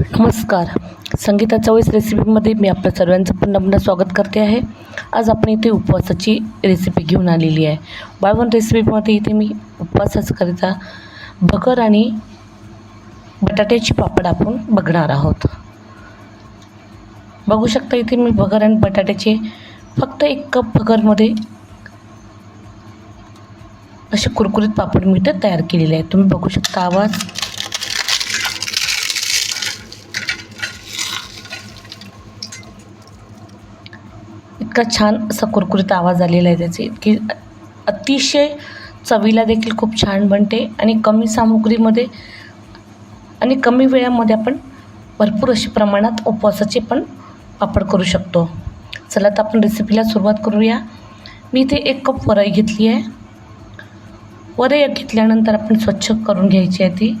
नमस्कार. संगीता चवीस रेसिपीमध्ये मी आपल्या सर्वांचं पुन्हा पुन्हा स्वागत करते आहे. आज आपण इथे उपवासाची रेसिपी घेऊन आलेली आहे. बाळवण रेसिपीमध्ये इथे मी उपवासाकरिता भगर आणि बटाट्याची पापड आपण बघणार आहोत. बघू शकता इथे मी भगर आणि बटाट्याचे फक्त एक कप भगरमध्ये असे कुरकुरीत पापड मी तयार केलेले आहे तुम्ही बघू शकता आवाज. इतका छान असा कुरकुरीत आवाज आलेला आहे त्याचे की अतिशय चवीला देखील खूप छान बनते आणि कमी सामुग्रीमध्ये आणि कमी वेळामध्ये आपण भरपूर अशी प्रमाणात उपवासाचे पण पापड करू शकतो. चला तर आपण रेसिपीला सुरुवात करूया. मी इथे एक कप वरई घेतली आहे. वरई घेतल्यानंतर आपण स्वच्छ करून घ्यायची आहे ती.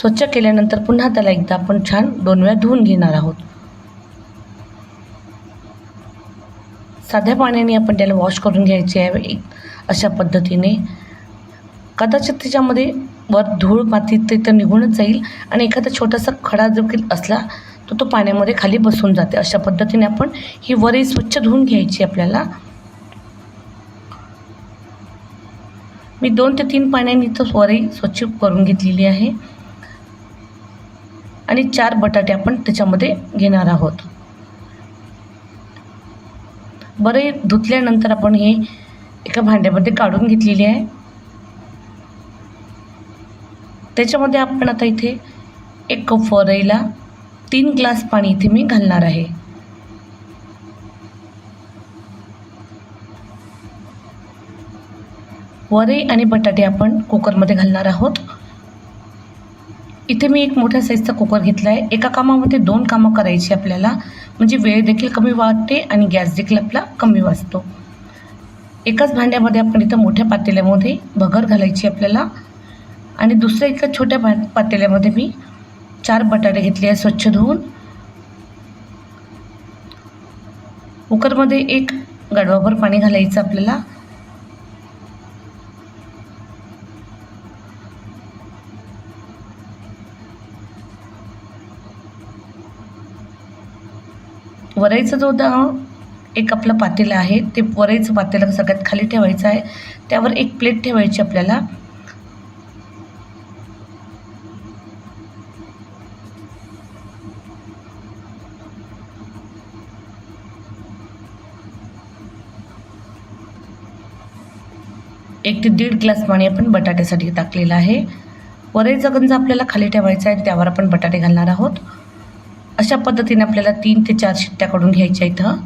स्वच्छ केल्यानंतर पुन्हा त्याला एकदा आपण छान दोन वेळा धुवून घेणार आहोत. साध्या पाण्याने आपण त्याला वॉश करून घ्यायचे आहे एक अशा पद्धतीने. कदाचित त्याच्यामध्ये वर धूळ माती ते तर निघूनच जाईल आणि एखादा छोटासा खडा देखील असला तर तो पाण्यामध्ये खाली बसून जाते. अशा पद्धतीने आपण ही वरी स्वच्छ धुवून घ्यायची आपल्याला. मी दोन ते तीन पाण्याने इथं वरी स्वच्छ करून घेतलेली आहे. आणि चार बटाटे आपण त्याच्यामध्ये घेणार आहोत. बरे धुतल्यानंतर आपण हे एका भांड्यामध्ये काढून घेतलेली आहे. त्याच्यामध्ये आपण आता इथे एक कप वरईला तीन ग्लास पाणी इथे मी घालणार आहे. वरई आणि बटाटे आपण कुकरमध्ये घालणार आहोत. इथे मी एक मोठ्या साईजचा कुकर घेतला आहे एका कामामध्ये दोन कामं करायची आपल्याला. म्हणजे वेळ देखील कमी वाटते आणि गॅस देखील आपला कमी वाचतो. एकाच भांड्यामध्ये आपण इथं मोठ्या पातेल्यामध्ये भगर घालायची आपल्याला. आणि दुसऱ्या एका छोट्या भा पातेल्यामध्ये मी चार बटाटे घेतले आहे स्वच्छ धुवून. कुकरमध्ये एक गडवाभर पाणी घालायचं आपल्याला. वरईचं जो एक आपलं पातेलं आहे ते वरईचं पातेलं सगळ्यात खाली ठेवायचं आहे. त्यावर एक प्लेट ठेवायची आपल्याला. एक ते दीड ग्लास पाणी आपण बटाट्यासाठी टाकलेलं आहे. वरईचा गंज आपल्याला खाली ठेवायचा आहे त्यावर आपण बटाटे घालणार आहोत. अशा पद्धतीने आपल्याला तीन ते चार शिट्ट्या काढून घ्यायच्या इथं.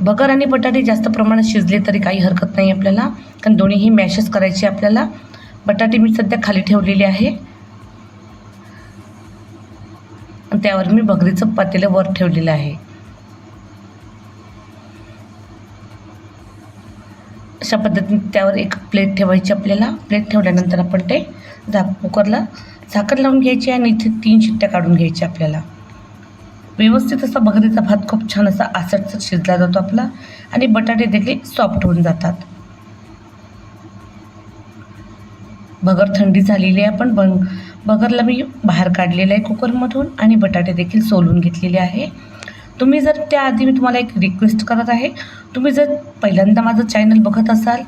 बगर आणि बटाटे जास्त प्रमाणात शिजले तरी काही हरकत नाही आपल्याला. कारण दोन्हीही मॅशच करायचे आपल्याला. बटाटे मी सध्या खाली ठेवलेले आहे. आणि त्यावर मी बगरीचं पातेलं वर ठेवलेलं आहे. अशा पद्धतीने त्यावर एक प्लेट ठेवायची आपल्याला. प्लेट ठेवल्यानंतर आपण ते झाक कुकरला साखर लावून घ्यायची आणि इथे तीन शिट्ट्या काढून घ्यायच्या आपल्याला. व्यवस्थित असा बगरीचा भात खूप छान असा आसटसट शिजला जातो आपला आणि बटाटे देखील सॉफ्ट होऊन जातात. भगर थंडी झालेली आहे पण बंग बगरला मी बाहेर काढलेलं आहे कुकरमधून आणि बटाटे देखील सोलून घेतलेले आहे. तुम्ही जर त्याआधी मी तुम्हाला एक रिक्वेस्ट करत आहे तुम्ही जर पहिल्यांदा माझं चॅनल बघत असाल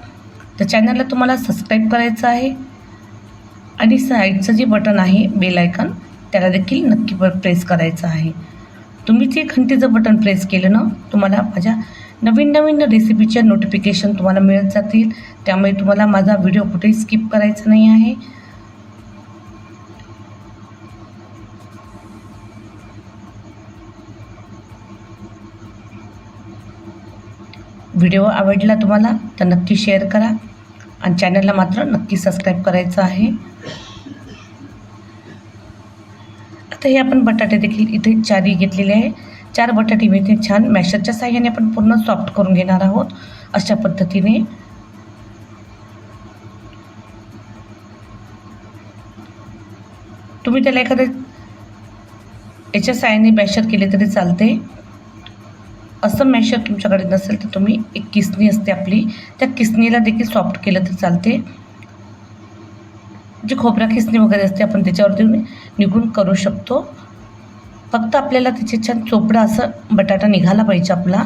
तर चॅनलला तुम्हाला सबस्क्राईब करायचं आहे. आणि साईडचं जे बटन आहे बेल आयकन त्याला देखील नक्की प्रेस करायचं आहे. तुम्ही जे घंटेचं बटन प्रेस केलं ना तुम्हाला माझ्या नवीन नवीन रेसिपीच्या नोटिफिकेशन तुम्हाला मिळत जातील. त्यामुळे तुम्हाला माझा व्हिडिओ कुठेही स्किप करायचा नाही आहे. व्हिडिओ आवडला तुम्हाला तर नक्की शेअर करा. आणि चॅनलला मात्र नक्की सबस्क्राईब करायचं आहे. आता हे आपण बटाटे देखील इथे चारी घेतलेले आहे. चार बटाटे मी इथे छान मॅशरच्या साह्याने आपण पूर्ण सॉफ्ट करून घेणार आहोत. अशा पद्धतीने. तुम्ही त्याला एखाद्या याच्या साह्याने मॅशर केले तरी चालते. असं मॅशर तुमच्याकडे नसेल तर तुम्ही एक किसणी असते आपली. त्या किसनीला देखील सॉफ्ट केलं तर चालते. जी खोबरा खिसणी वगैरे असते आपण त्याच्यावरती निघून करू शकतो. फक्त आपल्याला त्याचे छान चोपडा असं बटाटा निघाला पाहिजे आपला.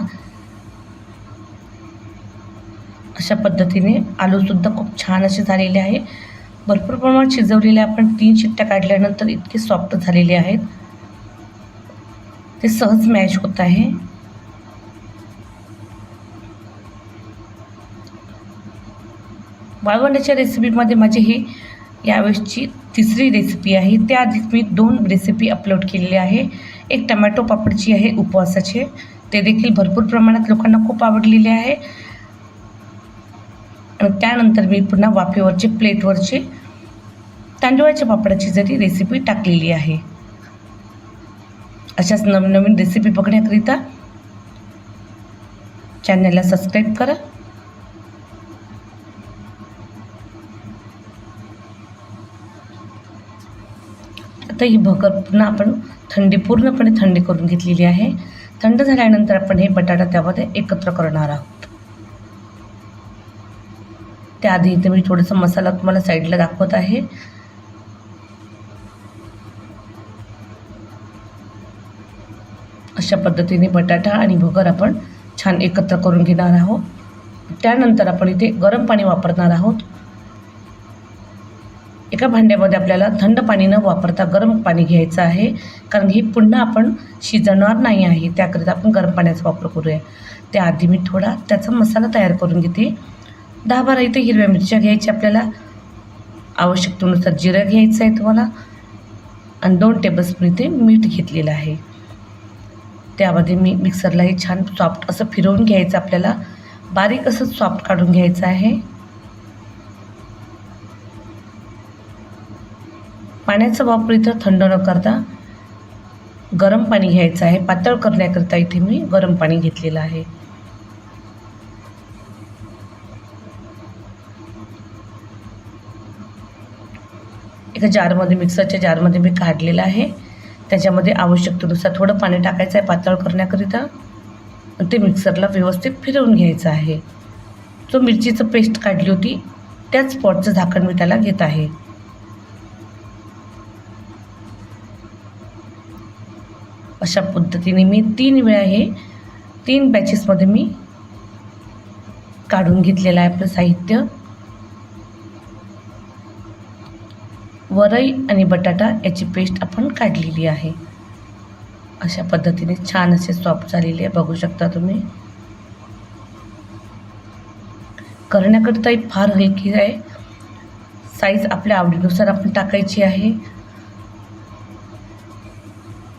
अशा पद्धतीने आलूसुद्धा खूप छान असे झालेले आहे. भरपूर प्रमाणात शिजवलेले आपण तीन शिट्ट्या काढल्यानंतर इतके सॉफ्ट झालेले आहेत. ते सहज मॅश होत आहे. वाळवंडाच्या रेसिपीमध्ये माझी ही यावेळेसची तिसरी रेसिपी आहे. त्याआधीच मी दोन रेसिपी अपलोड केलेली आहे. एक टमॅटो पापडची आहे उपवासाचे. ते देखील भरपूर प्रमाणात लोकांना खूप आवडलेले आहे. आणि त्यानंतर मी पुन्हा वाफेवरचे प्लेटवरचे तांदूळाच्या पापडाची जरी रेसिपी टाकलेली आहे. अशाच नवनवीन रेसिपी बघण्याकरिता चॅनलला सबस्क्राईब करा. तर ही भकर पुन्हा आपण थंडी पूर्णपणे थंडी करून घेतलेली आहे. थंड झाल्यानंतर आपण हे बटाटा त्यामध्ये एकत्र करणार आहोत. त्याआधी इथे मी थोडंसं मसाला तुम्हाला साईडला दाखवत आहे. अशा पद्धतीने बटाटा आणि भगर आपण छान एकत्र करून घेणार आहोत. त्यानंतर आपण इथे गरम पाणी वापरणार आहोत. एका भांड्यामध्ये आपल्याला थंड पाणी न वापरता गरम पाणी घ्यायचं आहे. कारण ही पुन्हा आपण शिजवणार नाही आहे त्याकरिता आपण गरम पाण्याचा वापर करूया. त्याआधी मी थोडा त्याचा मसाला तयार करून घेते. दहा बारा इथे हिरव्या मिरच्या घ्यायच्या आपल्याला. आवश्यकतेनुसार जिरं घ्यायचं आहे तुम्हाला. आणि दोन टेबलस्पून इथे मीठ घेतलेलं आहे. त्यामध्ये मी मिक्सरला हे छान सॉफ्ट असं फिरवून घ्यायचं आपल्याला. बारीक असं सॉफ्ट काढून घ्यायचं आहे. पाण्याचा वापर इथं थंड न करता गरम पाणी घ्यायचं आहे. पातळ करण्याकरिता इथे मी गरम पाणी घेतलेलं आहे. एका जारमध्ये मिक्सरच्या जारमध्ये मी काढलेलं आहे. त्याच्यामध्ये आवश्यकतेनुसार थोडं पाणी टाकायचं आहे पातळ करण्याकरिता. ते मिक्सरला व्यवस्थित फिरवून घ्यायचं आहे. जो मिरचीचं पेस्ट काढली होती त्याच पॉटचं झाकण मी त्याला घेत आहे. अशा पद्धतीने मी तीन वेळा हे तीन बॅचेसमध्ये मी काढून घेतलेलं आहे आपलं साहित्य. वरई आणि बटाटा याची पेस्ट आपण काढलेली आहे. अशा पद्धतीने छान असे सॉफ्ट झालेले आहे बघू शकता तुम्ही. करण्याकरिता फार हलकी आहे. साईज आपल्या आवडीनुसार आपण टाकायची आहे.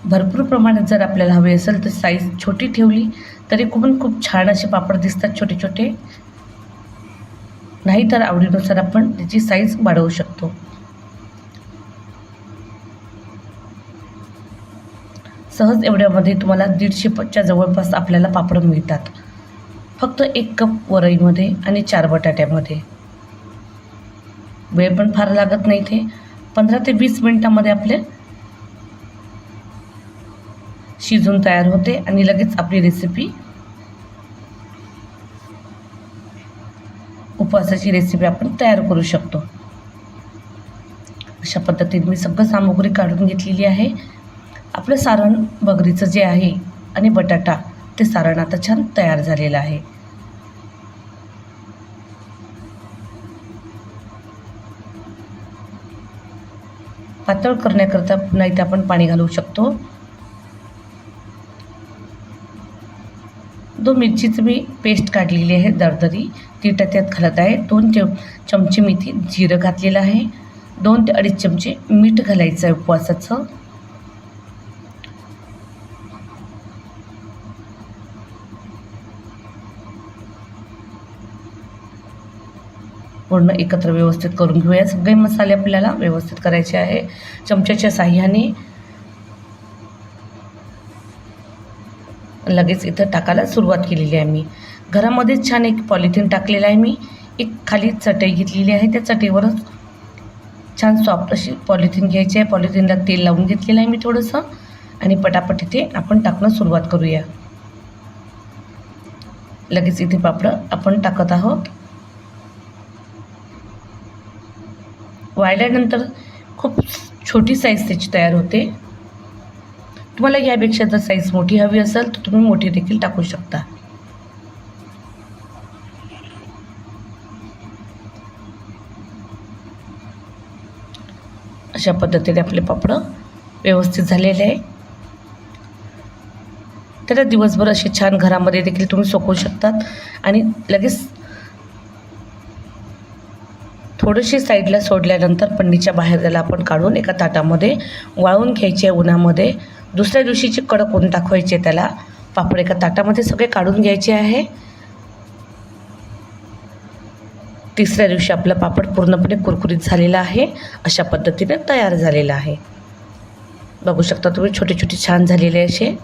भरपूर प्रमाणात जर आपल्याला हवे असेल तर साईज छोटी ठेवली तरी पण खूप छान असे पापड दिसतात छोटे छोटे. नाही तर आवडीनुसार आपण त्याची साईज वाढवू शकतो. सहज एवढ्यामध्ये तुम्हाला दीडशेच्या जवळपास आपल्याला पापड मिळतात. फक्त एक कप वरईमध्ये आणि चार बटाट्यामध्ये. वेळ पण फार लागत नाही ते पंधरा ते वीस मिनटामध्ये आपले शिजून तयार होते आणि लगेच आपली रेसिपी उपवासाची रेसिपी आपण तयार करू शकतो. अशा पद्धतीने मी सगळं सामुग्री काढून घेतलेली आहे. आपलं सारण बगरीचं जे आहे आणि बटाटा ते सारण आता छान तयार झालेलं आहे. पातळ करण्याकरता पुन्हा इथे आपण पाणी घालू शकतो. दोन मिरचीचं मी पेस्ट काढलेली आहे दरदरी. ती त्यात घालत आहे. दोन चम चमचे मेथी जिरं घातलेलं आहे. दोन ते अडीच चमचे मीठ घालायचं आहे उपवासाचं. पूर्ण एकत्र व्यवस्थित करून घेऊया. सगळे मसाले आपल्याला व्यवस्थित करायचे आहे. चमच्याच्या साह्याने लगेच इथं टाकायला सुरुवात केलेली आहे मी. घरामध्येच छान एक पॉलिथिन टाकलेलं आहे मी. एक खाली चटई घेतलेली आहे. त्या चटईवरच छान सॉफ्ट अशी पॉलिथिन घ्यायची आहे. पॉलिथिनला तेल लावून घेतलेलं आहे मी थोडंसं. आणि पटापट इथे आपण टाकणं सुरुवात करूया. लगेच इथे पापडं आपण टाकत आहोत. वाळल्यानंतर खूप छोटी साईज त्याची तयार होते. तुम्हाला यापेक्षा जर साईज मोठी हवी असेल तर तुम्ही मोठी देखील टाकू शकता. अशा पद्धतीने आपले पापडं व्यवस्थित झालेले आहे. त्याला दिवसभर असे छान घरामध्ये देखील तुम्ही सोकवू शकतात. आणि लगेच थोडीशी साईडला सोडल्यानंतर पन्नीच्या बाहेर त्याला आपण काढून एका ताटामध्ये वाळून घ्यायचे आहे उन्हामध्ये. दुसऱ्या दिवशीची कडक ऊन दाखवायचे त्याला. पापड एका ताटामध्ये सगळे काढून घ्यायचे आहे. तिसऱ्या दिवशी आपलं पापड पूर्णपणे कुरकुरीत झालेला आहे. अशा पद्धतीने तयार झालेला आहे. बघू शकता तुम्ही छोटे छोटे छान झालेले असे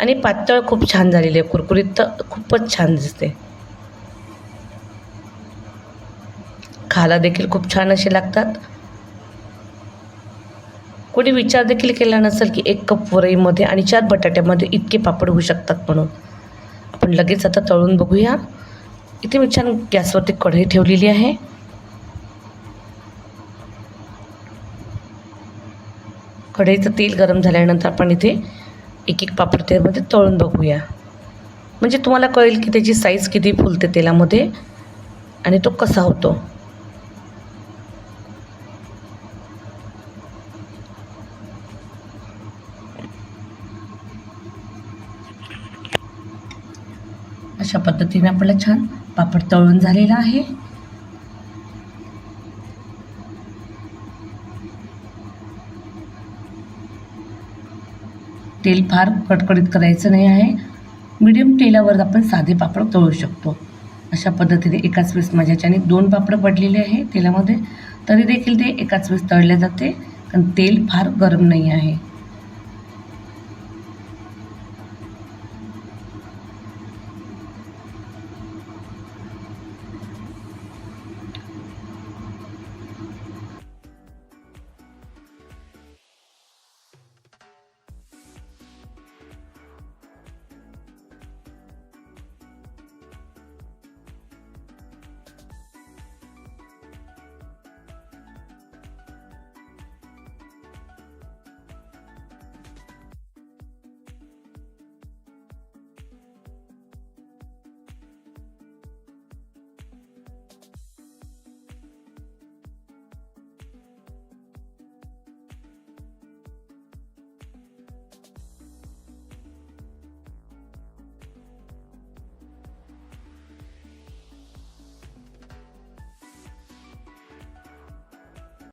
आणि पातळ खूप छान झालेले आहे. कुरकुरीत तर खूपच छान दिसते. खायला देखील खूप छान असे लागतात. कोणी विचार देखील केला नसेल की एक कप वरईमध्ये आणि चार बटाट्यामध्ये इतके पापड होऊ शकतात म्हणून. आपण लगेच आता तळून बघूया. इथे मी छान गॅसवरती कढई ठेवलेली आहे. कढईचं तेल गरम झाल्यानंतर आपण इथे एक एक पापड त्यामध्ये तळून बघूया. म्हणजे तुम्हाला कळेल की त्याची साईज किती फुलते तेलामध्ये आणि तो कसा होतो. अशा पद्धतीने आपला छान पापड तळून झालेला आहे. तेल फार कडकडीत करायचं नाही आहे. मीडियम तेलावर आपण साधे पापड तळू शकतो. अशा पद्धतीने एकाच वेळेस माझ्याच्याने दोन पापड पडलेले आहे तेलामध्ये. तरी देखील ते एकाच वेळेस तळले जाते कारण तेल फार गरम नाही आहे.